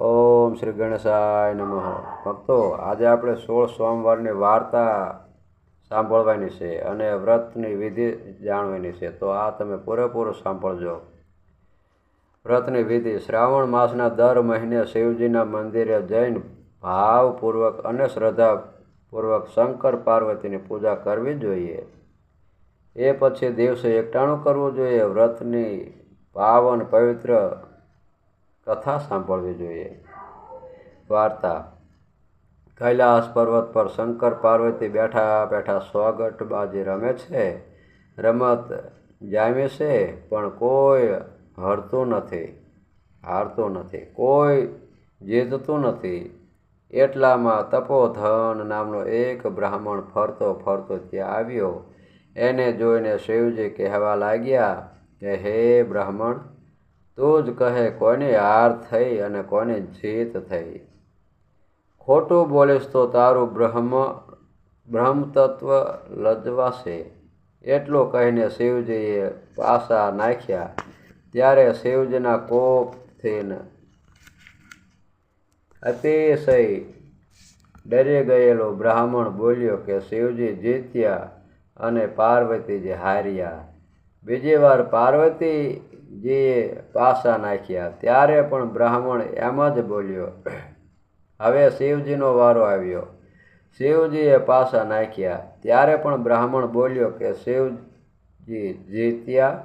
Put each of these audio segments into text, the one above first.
ઓમ શ્રી ગણેશાય નમઃ. ભક્તો, આજે આપણે સોળ સોમવારની વાર્તા સાંભળવાની છે અને વ્રતની વિધિ જાણવાની છે. તો આ તમે પૂરેપૂરું સાંભળજો. વ્રતની વિધિ, શ્રાવણ માસના દર મહિને શિવજીના મંદિરે જઈને ભાવપૂર્વક અને શ્રદ્ધાપૂર્વક શંકર પાર્વતીની પૂજા કરવી જોઈએ. એ પછી દિવસે એકટાણું કરવું જોઈએ. વ્રતની પાવન પવિત્ર કથા સાંભળવી જોઈએ. વાર્તા. કૈલાસ પર્વત પર શંકર પાર્વતી બેઠા બેઠા સ્વાગટબાજી રમે છે. રમત જામે છે, પણ કોઈ હરતું નથી. હારતું નથી. કોઈ જીતતું નથી. એટલામાં તપોધન નામનો એક બ્રાહ્મણ ફરતો ફરતો ત્યાં આવ્યો. એને જોઈને શિવજી કહેવા લાગ્યા કે, હે બ્રાહ્મણ તું જ કહે, કોની હાર થઈ અને કોની જીત થઈ? ખોટું બોલીશ તો તારું બ્રહ્મ, બ્રહ્મતત્વ લજવાશે. એટલું કહીને શિવજીએ પાસા નાખ્યા. ત્યારે શિવજીના કોપથી અતિશય ડરી ગયેલો બ્રાહ્મણ બોલ્યો કે, શિવજી જીત્યા અને પાર્વતીજી હાર્યા. બીજી વાર પાર્વતીજીએ પાસા નાખ્યા. ત્યારે પણ બ્રાહ્મણ એમ જ બોલ્યો, હવે શિવજીનો વારો આવ્યો. શિવજીએ પાસા નાખ્યા. ત્યારે પણ બ્રાહ્મણ બોલ્યો કે, શિવજી જીત્યા,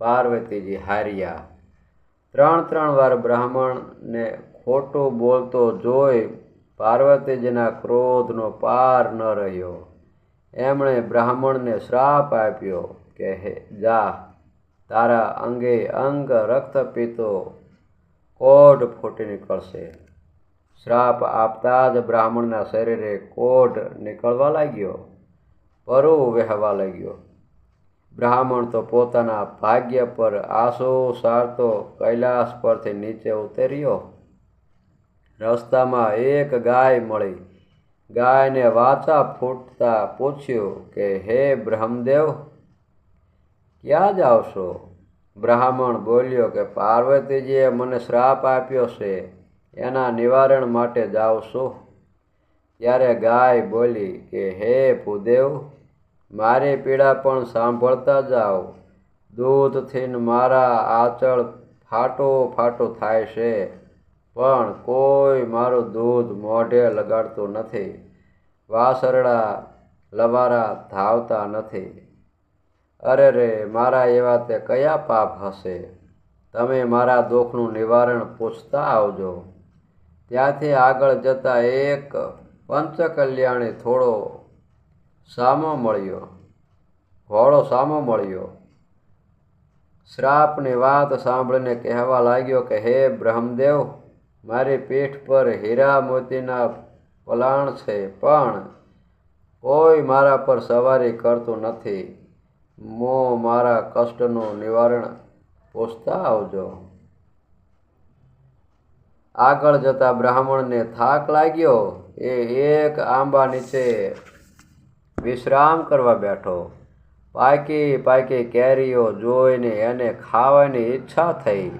પાર્વતીજી હાર્યા. ત્રણ ત્રણ વાર બ્રાહ્મણને ખોટું બોલતો જોઈ પાર્વતીજીના ક્રોધનો પાર ન રહ્યો. એમણે બ્રાહ્મણને શ્રાપ આપ્યો. કે હે, જા, તારા અંગે અંગ રક્ત પીતો કોઢ ફૂટી નીકળશે. શ્રાપ આપતા જ બ્રાહ્મણના શરીરે કોઢ નીકળવા લાગ્યો, પરુ વહેવા લાગ્યો. બ્રાહ્મણ તો પોતાના ભાગ્ય પર આંસુ સારતો કૈલાસ પરથી નીચે ઉતર્યો. રસ્તામાં એક ગાય મળી. ગાયને વાચા ફૂટતા પૂછ્યું કે, હે બ્રહ્મદેવ ક્યાં જ આવશો બ્રાહ્મણ બોલ્યો કે, પાર્વતીજીએ મને શ્રાપ આપ્યો છે, એના નિવારણ માટે છું? ત્યારે ગાય બોલી કે, હે ભૂદેવ, મારી પીડા પણ સાંભળતા જાઓ. દૂધથી મારા આચળ ફાટો ફાટો થાય છે, પણ કોઈ મારું દૂધ મોઢે લગાડતું નથી. વાસરડા લવારા ધાવતા નથી. અરે રે, મારા એવા તે કયા પાપ હશે? તમે મારા દુઃખનું નિવારણ પૂછતા આવજો. ત્યાંથી આગળ જતાં એક પંચકલ્યાણી થોડો સામો મળ્યો. ઘોડો સામો મળ્યો. શ્રાપની વાત સાંભળીને કહેવા લાગ્યો કે, હે બ્રહ્મદેવ, મારી પીઠ પર હીરા મોતીના પલાણ છે, પણ કોઈ મારા પર સવારી કરતું નથી. મો મારા કષ્ટનું નિવારણ પોષતા આવજો. આગળ જતા બ્રાહ્મણને થાક લાગ્યો. એ એક આંબા નીચે વિશ્રામ કરવા બેઠો. પાકી પાકી કેરીઓ જોઈને એને ખાવાની ઈચ્છા થઈ.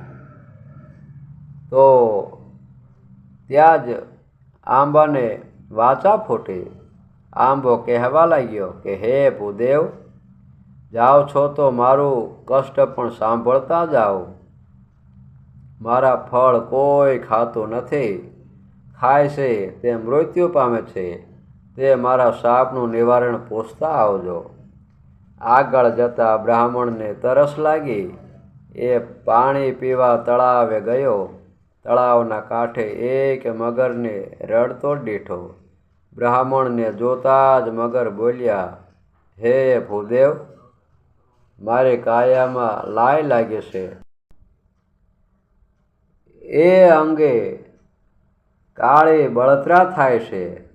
તો ત્યાં જ આંબાને વાચા ફૂટી. આંબો કહેવા લાગ્યો કે, હે ભૂદેવ જાઓ છો તો મારું કષ્ટ પણ સાંભળતા જાઓ. મારા ફળ કોઈ ખાતું નથી. ખાય છે, તે મૃત્યુ પામે છે. તે મારા સાપનું નિવારણ પોષતા આવજો. આગળ જતા બ્રાહ્મણને તરસ લાગી. એ પાણી પીવા તળાવે ગયો. તળાવના કાંઠે એક મગરને રડતો દીઠો. બ્રાહ્મણને જોતા જ મગર બોલ્યા, હે ભૂદેવ મારી કાયામાં લાય લાગે છે. એ અંગે કાળી બળતરા થાય છે.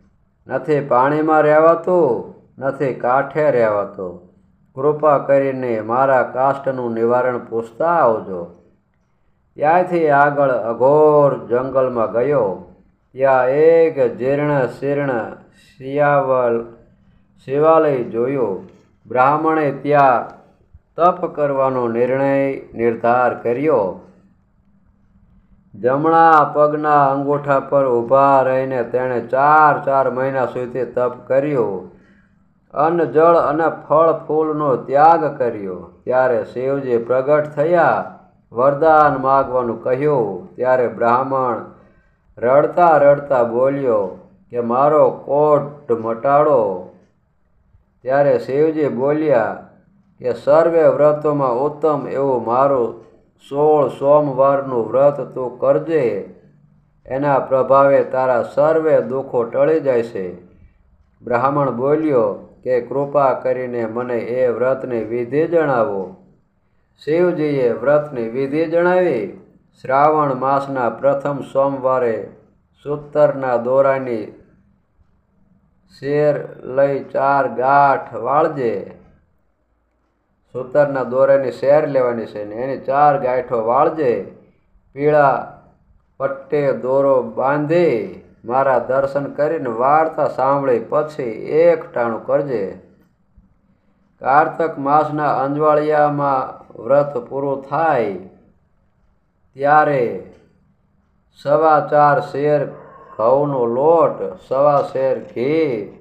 નથી પાણીમાં રહેવાતું, નથી કાંઠે રહેવાતું. કૃપા કરીને મારા કાષ્ટનું નિવારણ પૂછતા આવજો. ત્યાંથી આગળ અઘોર જંગલમાં ગયો. ત્યાં એક જીર્ણ શીર્ણ શિયાવલ શિવાલય જોયું. બ્રાહ્મણે ત્યાં તપ કરવાનો નિર્ણય નિર્ધાર કર્યો. જમણા પગના અંગૂઠા પર ઊભા રહીને તેણે ચાર ચાર મહિના સુધી તપ કર્યું. અન્ન, જળ અને ફળ ફૂલનો ત્યાગ કર્યો. ત્યારે શિવજી પ્રગટ થયા. વરદાન માગવાનું કહ્યું. ત્યારે બ્રાહ્મણ રડતા રડતા બોલ્યો કે મારો કોટ મટાડો. ત્યારે શિવજી બોલ્યા કે સર્વે વ્રતોમાં ઉત્તમ એવું મારું સોળ સોમવારનું વ્રત તું કરજે. એના પ્રભાવે તારા સર્વે દુઃખો ટળી જાય છે બ્રાહ્મણ બોલ્યો કે કૃપા કરીને મને એ વ્રતની વિધિ જણાવો. શિવજીએ વ્રતની વિધિ જણાવી. શ્રાવણ માસના પ્રથમ સોમવારે સૂતરના દોરાની શેર લઈ ચાર ગાંઠ વાળજે. સૂતરના દોરાની શેર લેવાની છે ને એની ચાર ગાંઠો વાળજે, પીળા પટ્ટે દોરો બાંધી, મારા દર્શન કરીને વાર્તા સાંભળી પછી એક ટાણું કરજે. કારતક માસના અંજવાળિયામાં વ્રત પૂરું થાય ત્યારે સવા ચાર શેર ઘઉંનો લોટ, સવા શેર ઘી,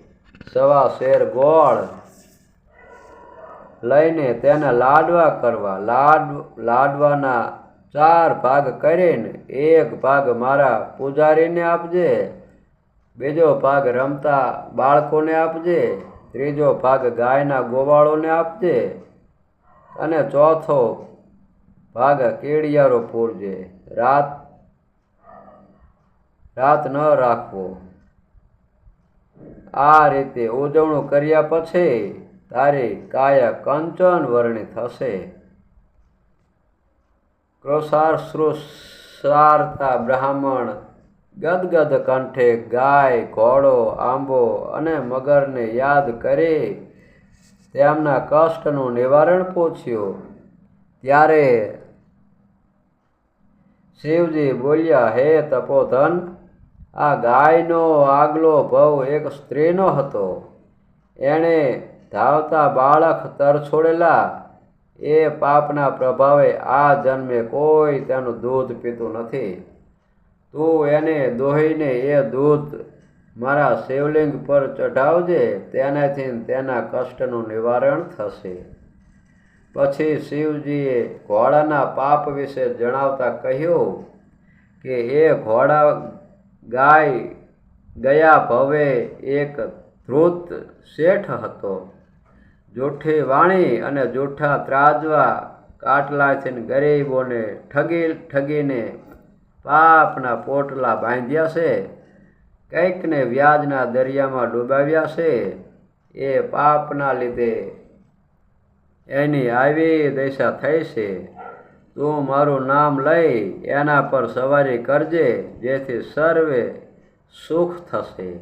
સવા શેર ગોળ લઈને તેને લાડવા કરવા. લાડ, લાડવાના ચાર ભાગ કરીને એક ભાગ મારા પૂજારીને આપજે, બીજો ભાગ રમતા બાળકોને આપજે, ત્રીજો ભાગ ગાયના ગોવાળોને આપજે અને ચોથો ભાગ કેડિયારો પૂરજે. રાત રાત ન રાખવો. આ રીતે ઉજવણું કર્યા પછી તારી કાયા કંચન વર્ણી થશે ક્રોશાશ્રુસારતા બ્રાહ્મણ ગદગદ કંઠે ગાય, ઘોડો, આંબો અને મગરને યાદ કરી. તેમના કષ્ટનું નિવારણ પૂછ્યું. ત્યારે શિવજી બોલ્યા, હે તપોધન, આ ગાયનો આગલો ભવ એક સ્ત્રીનો હતો. એણે ધાવતા બાળક તરછોડેલા એ પાપના પ્રભાવે આ જન્મે કોઈ તેનું દૂધ પીતું નથી. તું એને દોહીને એ દૂધ મારા શિવલિંગ પર ચઢાવજે, તેનાથી તેના કષ્ટનું નિવારણ થશે. પછી શિવજીએ ઘોડાના પાપ વિશે જણાવતા કહ્યું કે, એ ઘોડા ગાય ગયા ભવે એક ધ્રુત શેઠ હતો. જૂઠી વાણી અને જોઠા ત્રાજવા કાટલાથી ગરીબોને ઠગી, ઠગીને પાપના પોટલા બાંધ્યા છે. કંઈકને વ્યાજના દરિયામાં ડૂબાવ્યા છે. એ પાપના લીધે એની આવી દશા થઈ છે. તું મારું નામ લઈ એના પર સવારી કરજે, જેથી સર્વે સુખ થશે.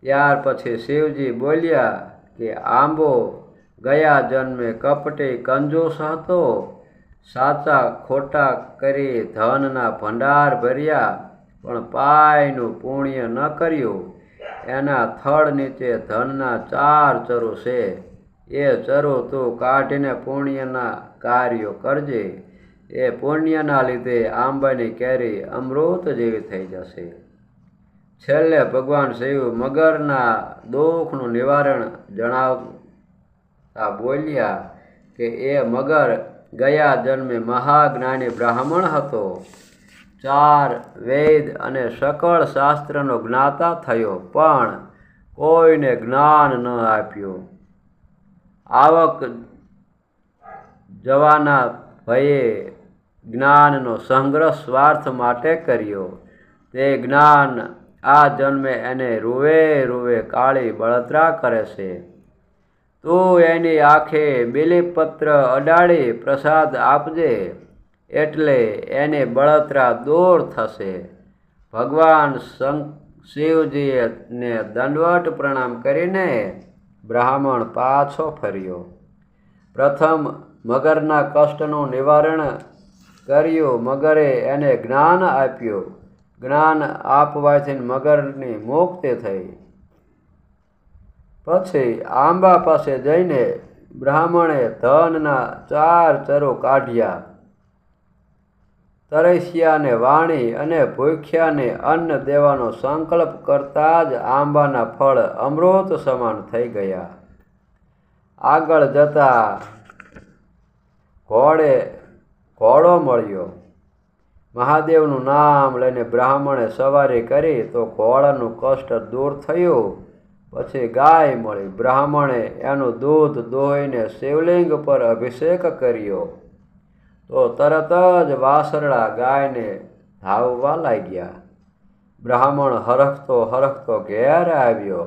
ત્યાર પછી શિવજી બોલ્યા કે આંબો ગયા જન્મે કપટી કંજોસ હતો, સાચા ખોટા કરી ધનના ભંડાર ભર્યા, પણ પાયનું પુણ્ય ન કર્યું. એના થડ નીચે ધનના ચાર ચરો છે. એ ચરો તું કાઢીને પુણ્યના કાર્યો કરજે. એ પુણ્યના લીધે આંબાની કેરી અમૃત જેવી થઈ જશે. છેલ્લે ભગવાન શિવ મગરના દુઃખનું નિવારણ જણાવતા બોલ્યા કે એ મગર ગયા જન્મે મહાજ્ઞાની બ્રાહ્મણ હતો. ચાર વેદ અને સકળ શાસ્ત્રનો જ્ઞાતા થયો, પણ કોઈને જ્ઞાન ન આપ્યું. આવક જવાના ભયે જ્ઞાનનો સંગ્રહ સ્વાર્થ માટે કર્યો. તે જ્ઞાન આ જન્મે એને રૂવે રૂવે કાળી બળતરા કરે છે. તું એની આંખે બિલીપત્ર અડાડી પ્રસાદ આપજે, એટલે એની બળતરા દૂર થશે. ભગવાન શિવજીએ ને દંડવટ પ્રણામ કરીને બ્રાહ્મણ પાછો ફર્યો. પ્રથમ મગરના કષ્ટનું નિવારણ કર્યું, મગરે એને જ્ઞાન આપ્યું. જ્ઞાન આપવાથી મગરની મુક્તિ થઈ. પછી આંબા પાસે જઈને બ્રાહ્મણે ધનના ચાર ચરો કાઢ્યા. તરસ્યાને વાણી અને ભૂખ્યાને અન્ન દેવાનો સંકલ્પ કરતા જ આંબાના ફળ અમૃત સમાન થઈ ગયા. આગળ જતા ઘોડે ઘોડો મળ્યો. મહાદેવનું નામ લઈને બ્રાહ્મણે સવારી કરી તો ઘોડાનું કષ્ટ દૂર થયું. પછી ગાય મળી. બ્રાહ્મણે એનું દૂધ, દોહીને શિવલિંગ પર અભિષેક કર્યો. તો તરત જ વાસરડા ગાયને ધાવવા લાગ્યા. બ્રાહ્મણ હરખતો હરખતો ઘેર આવ્યો.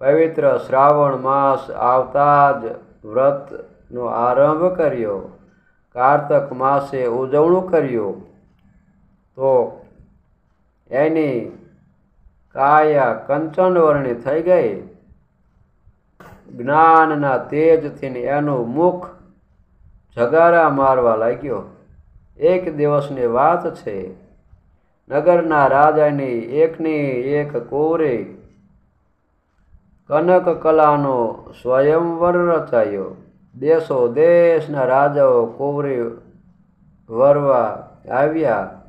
પવિત્ર શ્રાવણ માસ આવતા જ વ્રતનો આરંભ કર્યો. કારતક માસે ઉજવણું કર્યું. તો એની કાયા કંચન વર્ણી થઈ ગઈ. જ્ઞાનના તેજથી એનું મુખ જગારા મારવા લાગ્યો. એક દિવસની વાત છે. નગરના રાજાની એકની એક કોરે કનક કલાનો સ્વયંવર રચાયો. દેશો દેશના રાજાઓ કોવરી વરવા આવ્યા.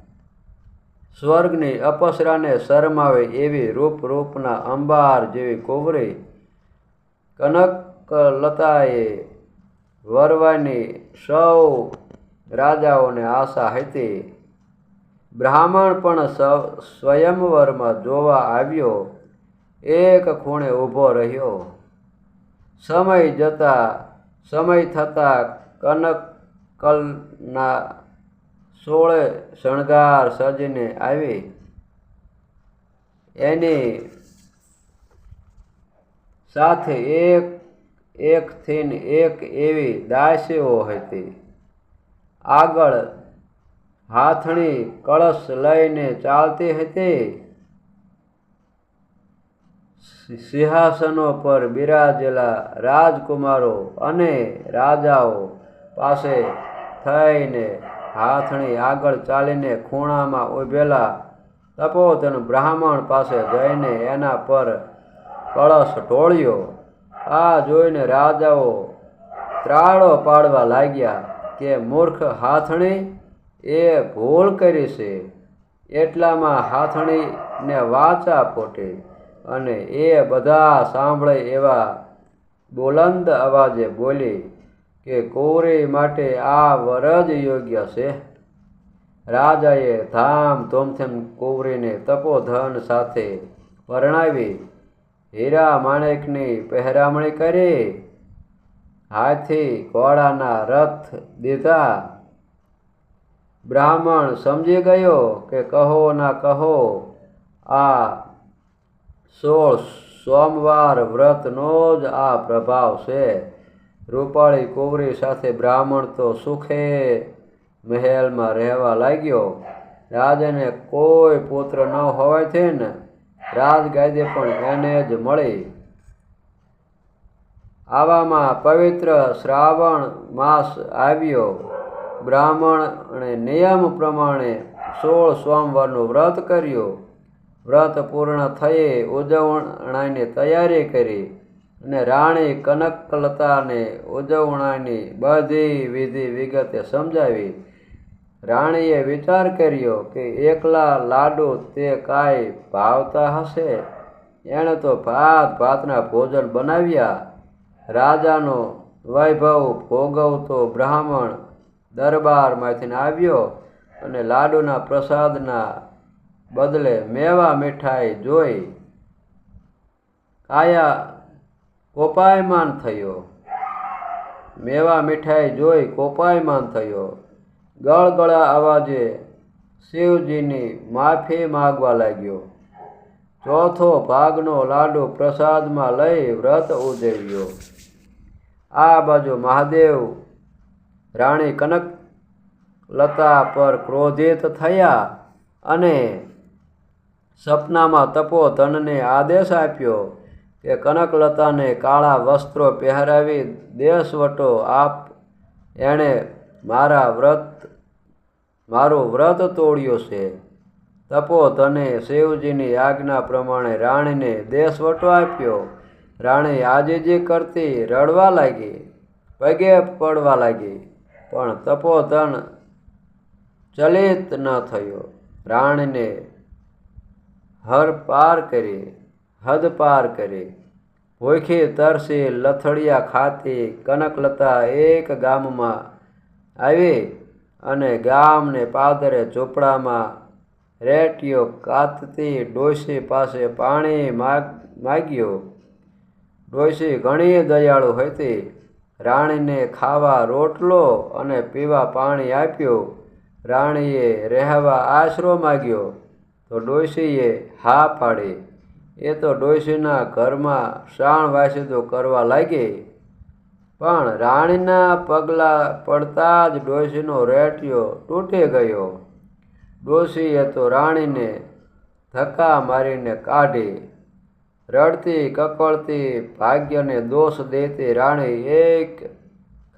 સ્વર્ગની અપસરાને શરમાવે એવી રૂપ રૂપના અંબાર જેવી કોવરી કનકલતાએ વરવાની સૌ રાજાઓને આશા હતી. બ્રાહ્મણ પણ સ્વયંવરમાં જોવા આવ્યો. એક ખૂણે ઊભો રહ્યો. સમય જતા, સમય થતાં કનકલના સોળે શણગાર સજીને આવી. એની સાથે એક એક થી એક એવી દાસીઓ હતી. આગળ હાથણી કળશ લઈને ચાલતી હતી. સિંહાસનો પર બિરાજેલા રાજકુમારો અને રાજાઓ પાસે થઈને હાથણી આગળ ચાલીને ખૂણામાં ઊભેલા તપોધન બ્રાહ્મણ પાસે જઈને એના પર કળશ ઢોળ્યો. આ જોઈને રાજાઓ ત્રાળો પાડવા લાગ્યા કે, મૂર્ખ હાથણી, એ ભૂલ કરી છે. એટલામાં હાથણીને વાચા ફોટી અને એ બધા સાંભળે એવા બુલંદ અવાજે બોલી કે કોરે માટે આ વર જ યોગ્ય છે? રાજાએ ધામધૂમથી કુંવરીને તપોધન સાથે પરણાવી હીરા માણેકની પહેરામણી કરી હાથી ઘોડાના રથ દીધા. બ્રાહ્મણ સમજી ગયો કે કહો ના કહો, આ સોળ સોમવાર વ્રતનો જ આ પ્રભાવ છે. રૂપાળી કુંવરી સાથે બ્રાહ્મણ તો સુખે મહેલમાં રહેવા લાગ્યો. રાજાને કોઈ પુત્ર ન હોવાથી ને રાજગાદી પણ એને જ મળી. આવામાં પવિત્ર શ્રાવણ માસ આવ્યો. બ્રાહ્મણે નિયમ પ્રમાણે સોળ સોમવારનું વ્રત કર્યું. વ્રત પૂર્ણ થયે ઉજવણાની તૈયારી કરી. અને રાણી કનકલતાને ઉજવણાની બધી વિધિ વિગતે સમજાવી રાણીએ વિચાર કર્યો કે એકલા લાડુ તે કાંઈ ભાવતા હશે? એણે તો ભાત ભાતના ભોજન બનાવ્યા. રાજાનો વૈભવ ભોગવતો બ્રાહ્મણ દરબારમાંથી આવ્યો અને લાડુના પ્રસાદના બદલે મેવા મીઠાઈ જોઈ. કાયા કોપાયમાન થયો. મેવા મીઠાઈ જોઈ કોપાયમાન થયો. ગળગળા અવાજે શિવજીની માફી માગવા લાગ્યો. ચોથો ભાગનો લાડુ પ્રસાદમાં લઈ વ્રત ઉજવ્યો. આ બાજુ મહાદેવ રાણી કનક લતા પર ક્રોધિત થયા અને સપનામાં તપોધનને આદેશ આપ્યો. કે કનકલતાને કાળા વસ્ત્રો પહેરાવી દેશવટો આપ એણે મારા વ્રત, મારું વ્રત તોડ્યું છે. તપોધને શિવજીની આજ્ઞા પ્રમાણે રાણીને દેશવટો આપ્યો. રાણી આજીજી કરતી રડવા લાગી, પગે પડવા લાગી, પણ તપોધન ચલિત ન થયો. રાણીને હર પાર કરી હદ પાર કરી. ભૂખી તરસી લથડિયા ખાતી કનકલતા એક ગામમાં આવી અને ગામને પાદરે ચોપડામાં રેટિયો કાતતી ડોસી પાસે પાણી માગ, માગ્યું. ડોસી ઘણી દયાળુ હતી. રાણીને ખાવા રોટલો અને પીવા પાણી આપ્યું. રાણીએ રહેવા આશરો માગ્યો. તો ડોસીએ હા પાડી. એ તો ડોશીના ઘરમાં શાણ વાસીદો કરવા લાગી. પણ રાણીના પગલાં પડતા જ ડોશીનો રેટિયો તૂટી ગયો. ડોશીએ તો રાણીને ધક્કા મારીને કાઢી. રડતી કકળતી ભાગ્યને દોષ દેતી રાણી એક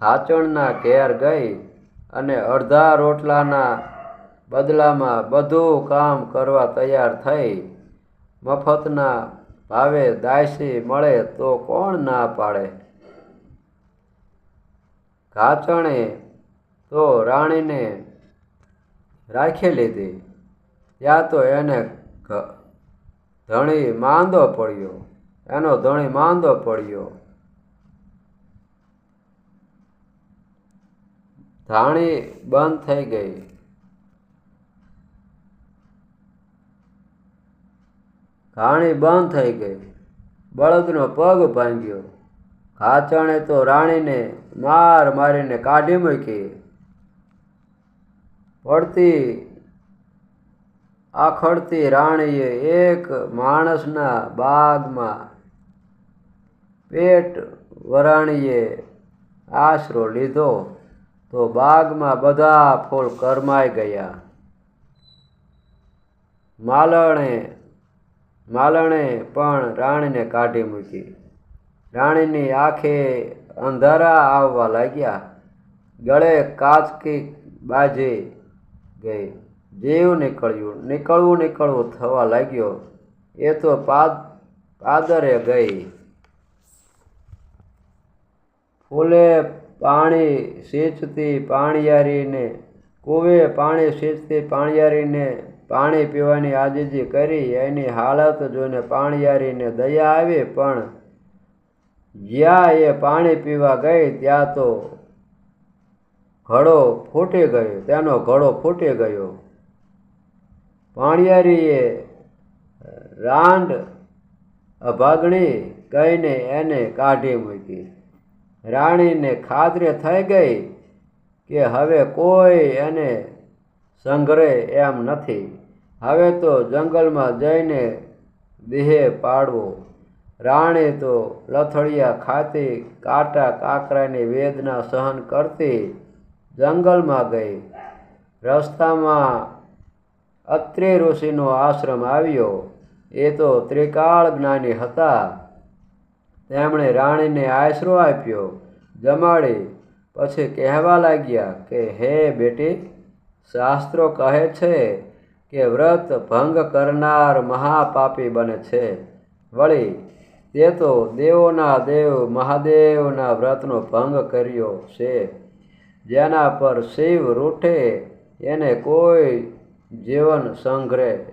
ખાચણના ઘેર ગઈ અને અડધા રોટલાના બદલામાં બધું કામ કરવા તૈયાર થઈ. મફતના ભાવે દાયસી મળે તો કોણ ના પાડે? ઘાચણે તો રાણીને રાખી લીધી. ત્યાં તો એને ધણી માંદો પડ્યો. એનો ધણી માંદો પડ્યો. ધાણી બંધ થઈ ગઈ. ઘાણી બંધ થઈ ગઈ. બળદનો પગ ભાંગ્યો. ખાચણે તો રાણીને માર મારીને કાઢી મૂકી. પડતી આખડતી રાણીએ એક માણસના બાગમાં પેટ વરાણીએ આશરો લીધો તો બાગમાં બધા ફૂલ કરમાઈ ગયા. માલણે માલણે પણ રાણીને કાઢી મૂકી. રાણીની આંખે અંધારા આવવા લાગ્યા. ગળે કાચકી બાજી ગઈ. જેવું નીકળ્યું, નીકળવું નીકળવું થવા લાગ્યો. એ તો પાદ, પાદરે ગઈ. ફૂલે પાણી સિંચતી પાણીયારીને, કૂવે પાણી સિંચતી પાણીયારીને પાણી પીવાની આજીજી કરી, એની હાલત જોઈને પાણીયારીને દયા આવી, પણ જ્યાં એ પાણી પીવા ગઈ, ત્યાં તો ઘડો ફૂટી ગયો તેનો ઘડો ફૂટી ગયો. પાણીયારીએ રાંડ અભાગણી કહીને એને કાઢી મૂકી. રાણીને ખાતરી થઈ ગઈ કે હવે કોઈ એને સંઘરે એમ નથી. હવે તો જંગલમાં જઈને દેહે પાડવો. રાણી તો લથડિયા ખાતી કાંટા કાકરાની વેદના સહન કરતી જંગલમાં ગઈ. રસ્તામાં અત્રિ ઋષિનો આશ્રમ આવ્યો. એ તો ત્રિકાળ જ્ઞાની હતા. તેમણે રાણીને આશરો આપ્યો. જમાડી, પછી કહેવા લાગ્યા કે, હે બેટી, શાસ્ત્રો કહે છે કે વ્રત ભંગ કરનાર મહાપાપી બને છે. વળી, તે તો દેવોના દેવ મહાદેવના વ્રતનો ભંગ કર્યો છે. જેના પર શિવ રૂઠે, એને કોઈ જીવન સંઘરે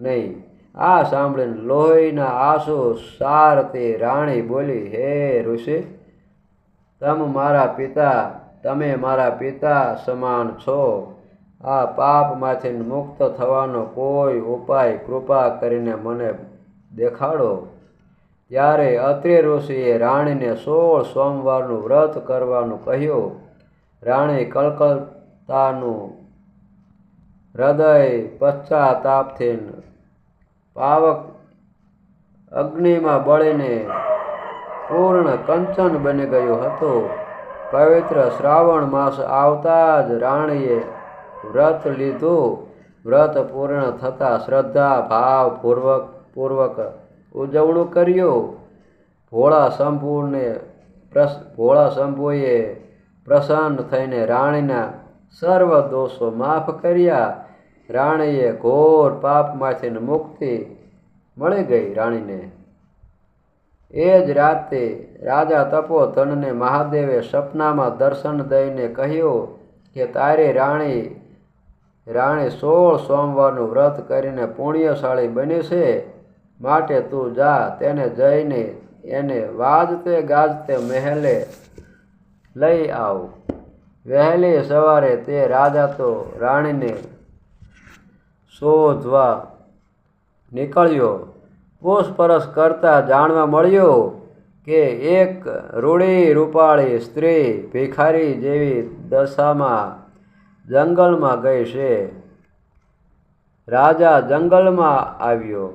નહીં. આ સાંભળીને લોહીના આંસુ સારતી રાણી બોલી, હે ઋષિ, તમ મારા પિતા, તમે મારા પિતા સમાન છો. આ પાપમાંથી મુક્ત થવાનો કોઈ ઉપાય કૃપા કરીને મને દેખાડો. ત્યારે અત્રિ ઋષિએ રાણીને સોળ સોમવારનું વ્રત કરવાનું કહ્યું. રાણી કલકત્તાનું હૃદય પશ્ચાતાપથી પાવક અગ્નિમાં બળીને પૂર્ણ કંચન બની ગયું હતું. પવિત્ર શ્રાવણ માસ આવતા જ રાણીએ વ્રત લીધું. વ્રત પૂર્ણ થતાં શ્રદ્ધા, ભાવ, પૂર્વક પૂર્વક ઉજવણું કર્યું. ભોળા શંભુને પ્રસ, ભોળા શંભુએ પ્રસન્ન થઈને રાણીના સર્વ દોષો માફ કર્યા. રાણીએ ઘોર પાપમાંથી મુક્તિ મળી ગઈ રાણીને. એ જ રાતે રાજા તપોધનને મહાદેવે સપનામાં દર્શન દઈને કહ્યું કે, તારી રાણી રાણી સોળ સોમવારનું વ્રત કરીને પુણ્યશાળી બની છે. માટે તું જા, તેને જઈને એને વાજતે ગાજતે મહેલે લઈ આવ. વહેલી સવારે તે રાજા તો રાણીને શોધવા નીકળ્યો. પૂછપરછ કરતા જાણવા મળ્યું કે એક રૂડી રૂપાળી સ્ત્રી ભિખારી જેવી દશામાં જંગલમાં ગઈ છે. રાજા જંગલમાં આવ્યો.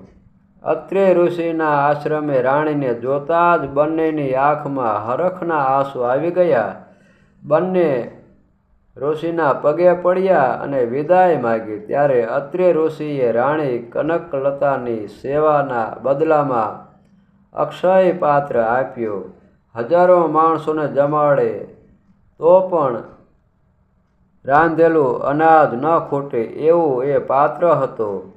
અત્રે ઋષિના આશ્રમે રાણીને જોતા જ બંનેની આંખમાં હરખના આંસુ આવી ગયા. બંને ઋષિના પગે પડ્યા અને વિદાય માગી. ત્યારે અત્રે ઋષિએ રાણી કનકલતાની સેવાના બદલામાં અક્ષય પાત્ર આપ્યો. હજારો માણસોને જમાડે તો પણ રાંધેલું અનાજ ન ખૂટે એવું એ પાત્ર હતું.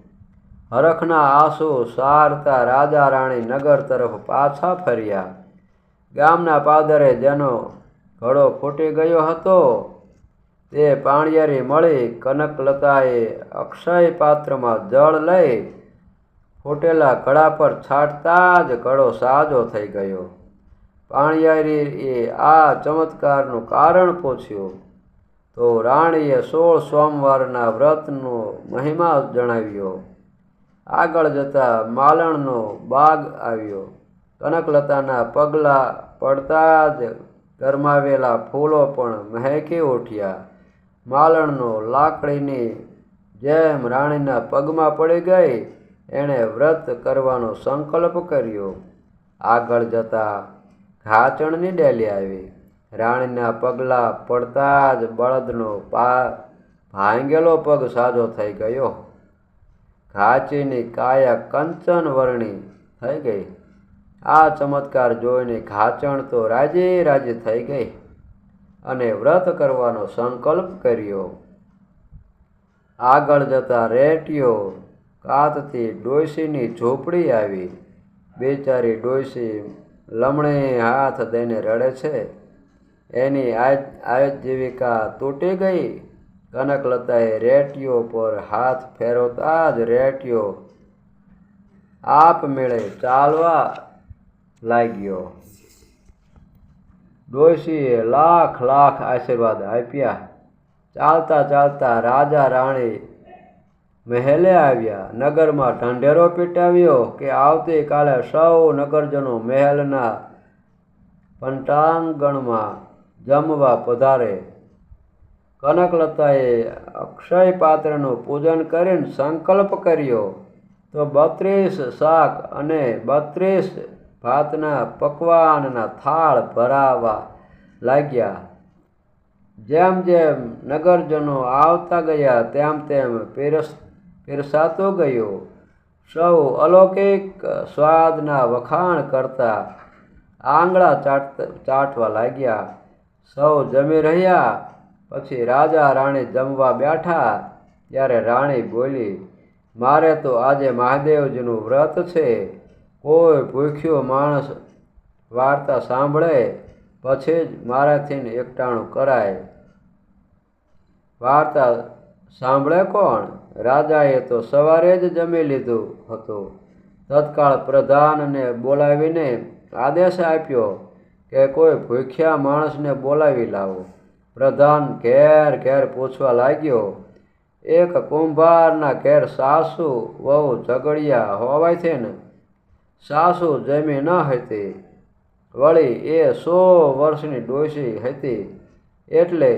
હરખના આંસુ સારતા રાજા રાણી નગર તરફ પાછા ફર્યા. ગામના પાદરે જેનો ઘડો ફૂટી ગયો હતો, તે પાણિયારી મળી કનકલતાએ અક્ષય પાત્રમાં જળ લઈ ફૂટેલા ઘડા પર છાંટતા જ ઘડો સાજો થઈ ગયો. પાણિયારીએ આ ચમત્કારનું કારણ પૂછ્યું. તો રાણીએ સોળ સોમવારના વ્રતનો મહિમા જણાવ્યો. આગળ જતાં માલણનો બાગ આવ્યો. કનકલતાના પગલાં પડતા જ ગરમાવેલા ફૂલો પણ મહેકી ઉઠ્યા. માલણનો લાકડીની જેમ રાણીના પગમાં પડી ગઈ, એણે વ્રત કરવાનો સંકલ્પ કર્યો. આગળ જતાં ઘાચણની ડેલી આવી. રાણીના પગલાં પડતા જ બળદનો પા ભાંગેલો પગ સાજો થઈ ગયો. ઘાચીની કાયા કંચન વર્ણી થઈ ગઈ. આ ચમત્કાર જોઈને ઘાચણ તો રાજી રાજી થઈ ગઈ અને વ્રત કરવાનો સંકલ્પ કર્યો. આગળ જતા રેટીઓ કાતથી ડોશીની ઝૂંપડી આવી. બેચારી ડોયસી લમણે હાથ દઈને રડે છે. એની આજ આજીવિકા તૂટી ગઈ. કનકલતાએ રેટીઓ પર હાથ ફેરવતા જ રેટીઓ આપમેળે ચાલવા લાગ્યો. ડોશીએ લાખ લાખ આશીર્વાદ આપ્યા. ચાલતા ચાલતા રાજા રાણી મહેલે આવ્યા. નગરમાં ઢંઢેરો પીટાવ્યો કે આવતીકાલે સૌ નગરજનો મહેલના પંટાંગણમાં જમવા પધારે. કનકલતાએ અક્ષય પાત્રનું પૂજન કરીને સંકલ્પ કર્યો, તો બત્રીસ શાક અને બત્રીસ ભાતના પકવાનના થાળ ભરાવા લાગ્યા. જેમ જેમ નગરજનો આવતા ગયા, તેમ તેમ પીરસ, પીરસાતો ગયો. સૌ અલૌકિક સ્વાદના વખાણ કરતા આંગળા ચાટ, ચાટવા લાગ્યા. સૌ જમી રહ્યા, પછી રાજા રાણી જમવા બેઠા, ત્યારે રાણી બોલી, મારે તો આજે મહાદેવજીનું વ્રત છે. કોઈ ભૂખ્યો માણસ વાર્તા સાંભળે, પછી જ મારાથી એકટાણું કરાય. વાર્તા સાંભળે કોણ? રાજાએ તો સવારે જ જમી લીધું હતું. તત્કાળ પ્રધાનને બોલાવીને આદેશ આપ્યો. કે કોઈ ભૂખ્યા માણસને બોલાવી લાવો. પ્રધાન ઘેર ઘેર પૂછવા લાગ્યો, એક કુંભારના ઘેર સાસુ વહુ ઝઘડિયા છે ને? સાસુ જમી ન હતી. વળી એ સો વર્ષની ડોસી હતી, એટલે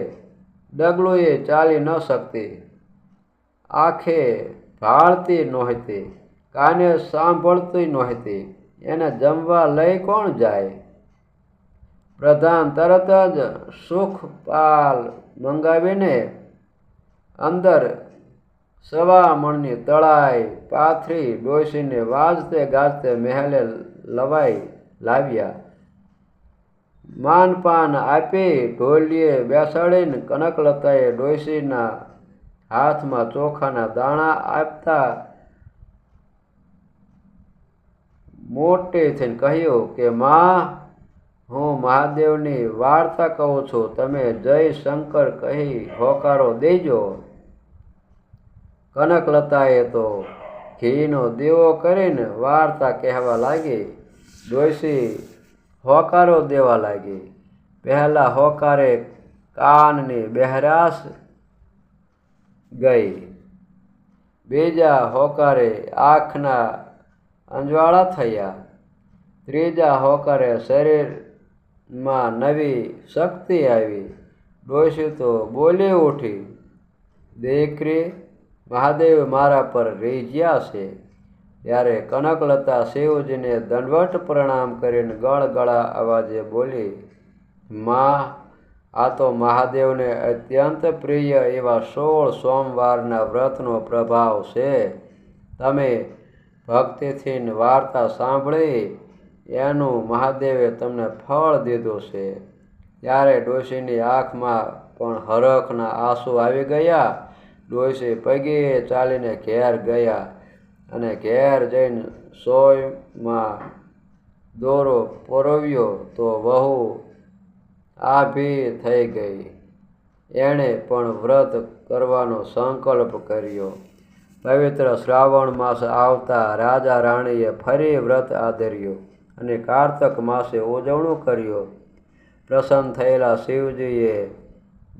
ડગલું એ ચાલી ન શકતી. આંખે ભાળતી નહોતી, કાને સાંભળતી નહોતી. એને જમવા લઈ કોણ જાય? પ્રધાન તરત જ સુખપાલ મંગાવીને અંદર સવા મણની તળાઈ પાથરી ડોસીને વાજતે ગાજતે મહેલે લવાઈ લાવ્યા. માનપાન આપી ઢોલીએ બેસાડીને કનકલતાએ ડોસીના હાથમાં ચોખાના દાણા આપતા મોટે થઈને કહ્યું કે, માં હું મહાદેવની વાર્તા કહું છું. તમે જય શંકર કહી હોકારો દેજો. કનકલતાએ તો ઘીનો દેવો કરીને વાર્તા કહેવા લાગી. ડોસી હોકારો દેવા લાગી. પહેલાં હોકારે કાનની બહેરાશ ગઈ. બીજા હોકારે આંખના અંજવાળા થયા. ત્રીજા હોકારે શરીરમાં નવી શક્તિ આવી. ડોશી તો બોલી ઉઠી દેખરી મહાદેવ મારા પર રીઝ્યા છે. ત્યારે કનકલતા શિવજીને દંડવટ પ્રણામ કરીને ગળગળા અવાજે બોલી, માં, આ તો મહાદેવને અત્યંત પ્રિય એવા સોળ સોમવારના વ્રતનો પ્રભાવ છે. તમે ભક્તિથી વાર્તા સાંભળી એનું મહાદેવે તમને ફળ દીધું છે. ત્યારે ડોશીની આંખમાં પણ હરખના આંસુ આવી ગયા. ડોશી પગે ચાલીને ઘેર ગયા અને ઘેર જઈને સોયમાં દોરો પરોવ્યો તો વહુ આભી થઈ ગઈ. એણે પણ વ્રત કરવાનો સંકલ્પ કર્યો. પવિત્ર શ્રાવણ માસ આવતા રાજા રાણીએ ફરી વ્રત આદર્યું. અને કારતક માસે ઉજવણું કર્યો. પ્રસન્ન થયેલા શિવજીએ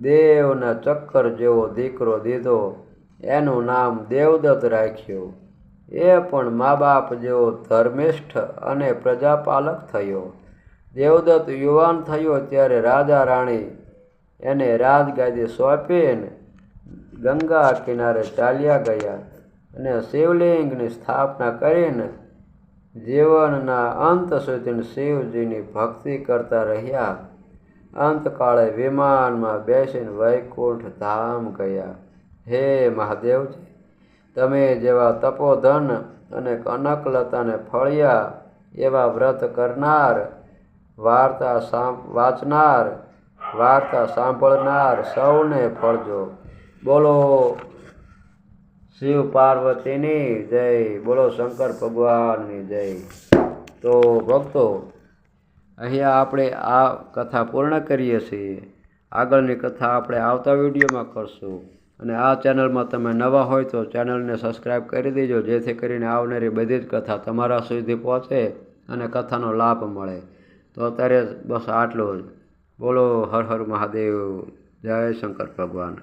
દેવના ચક્કર જેવો દીકરો દીધો. એનું નામ દેવદત્ત રાખ્યું. એ પણ મા બાપ જેવો ધર્મિષ્ઠ અને પ્રજાપાલક થયો. દેવદત્ત યુવાન થયો ત્યારે રાજા રાણી એને રાજગાદી સોંપીને ગંગા કિનારે ચાલ્યા ગયા અને શિવલિંગની સ્થાપના કરીને જીવનના અંત સુધી શિવજીની ભક્તિ કરતા રહ્યા. અંતકાળે વિમાનમાં બેસીને વૈકુંઠ ધામ ગયા. હે મહાદેવજી, તમે જેવા તપોધન અને કનકલતાને ફળ્યા એવા વ્રત કરનાર, વાર્તા વાંચનાર, વાર્તા સાંભળનાર સૌને ફળજો. બોલો શિવ પાર્વતીની જય. બોલો શંકર ભગવાનની જય. તો ભક્તો, અહીંયા આપણે આ કથા પૂર્ણ કરીએ છીએ. આગળની કથા આપણે આવતા વિડીયોમાં કરશું. અને આ ચેનલમાં તમે નવા હોય તો ચેનલને સબસ્ક્રાઈબ કરી દેજો, જેથી કરીને આવનારી બધી જ કથા તમારા સુધી પહોંચે અને કથાનો લાભ મળે. તો અત્યારે બસ આટલું જ. બોલો હર હર મહાદેવ. જય શંકર ભગવાન.